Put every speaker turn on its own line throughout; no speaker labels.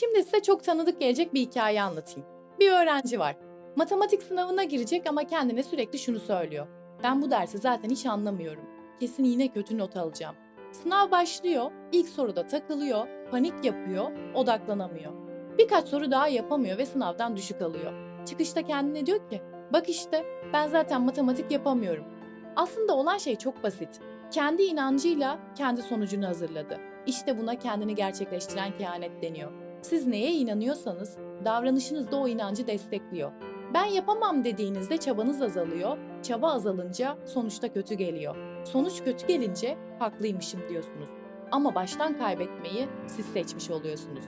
Şimdi size çok tanıdık gelecek bir hikaye anlatayım. Bir öğrenci var. Matematik sınavına girecek ama kendine sürekli şunu söylüyor. Ben bu dersi zaten hiç anlamıyorum. Kesin yine kötü not alacağım. Sınav başlıyor, ilk soruda takılıyor, panik yapıyor, odaklanamıyor. Birkaç soru daha yapamıyor ve sınavdan düşük alıyor. Çıkışta kendine diyor ki, bak işte ben zaten matematik yapamıyorum. Aslında olan şey çok basit. Kendi inancıyla kendi sonucunu hazırladı. İşte buna kendini gerçekleştiren kehanet deniyor. Siz neye inanıyorsanız davranışınız da o inancı destekliyor. Ben yapamam dediğinizde çabanız azalıyor, çaba azalınca sonuçta kötü geliyor. Sonuç kötü gelince haklıymışım diyorsunuz. Ama baştan kaybetmeyi siz seçmiş oluyorsunuz.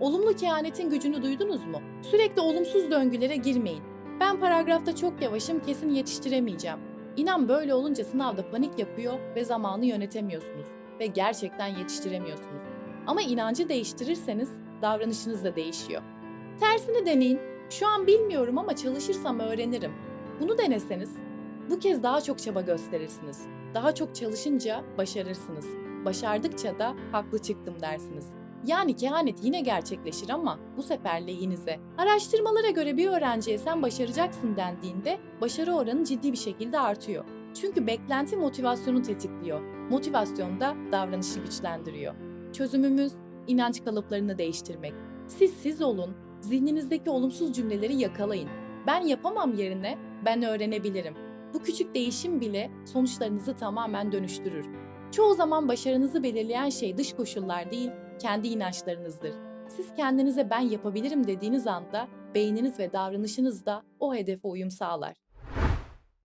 Olumlu kehanetin gücünü duydunuz mu? Sürekli olumsuz döngülere girmeyin. Ben paragrafta çok yavaşım kesin yetiştiremeyeceğim. İnan böyle olunca sınavda panik yapıyor ve zamanı yönetemiyorsunuz ve gerçekten yetiştiremiyorsunuz. Ama inancı değiştirirseniz davranışınız da değişiyor. Tersini deneyin. Şu an bilmiyorum ama çalışırsam öğrenirim. Bunu deneseniz bu kez daha çok çaba gösterirsiniz. Daha çok çalışınca başarırsınız. Başardıkça da haklı çıktım dersiniz. Yani kehanet yine gerçekleşir ama bu sefer lehinize. Araştırmalara göre bir öğrenciye sen başaracaksın dendiğinde başarı oranı ciddi bir şekilde artıyor. Çünkü beklenti motivasyonu tetikliyor. Motivasyon da davranışı güçlendiriyor. Çözümümüz inanç kalıplarını değiştirmek. Siz siz olun, zihninizdeki olumsuz cümleleri yakalayın. Ben yapamam yerine ben öğrenebilirim. Bu küçük değişim bile sonuçlarınızı tamamen dönüştürür. Çoğu zaman başarınızı belirleyen şey dış koşullar değil, kendi inançlarınızdır. Siz kendinize ben yapabilirim dediğiniz anda beyniniz ve davranışınız da o hedefe uyum sağlar.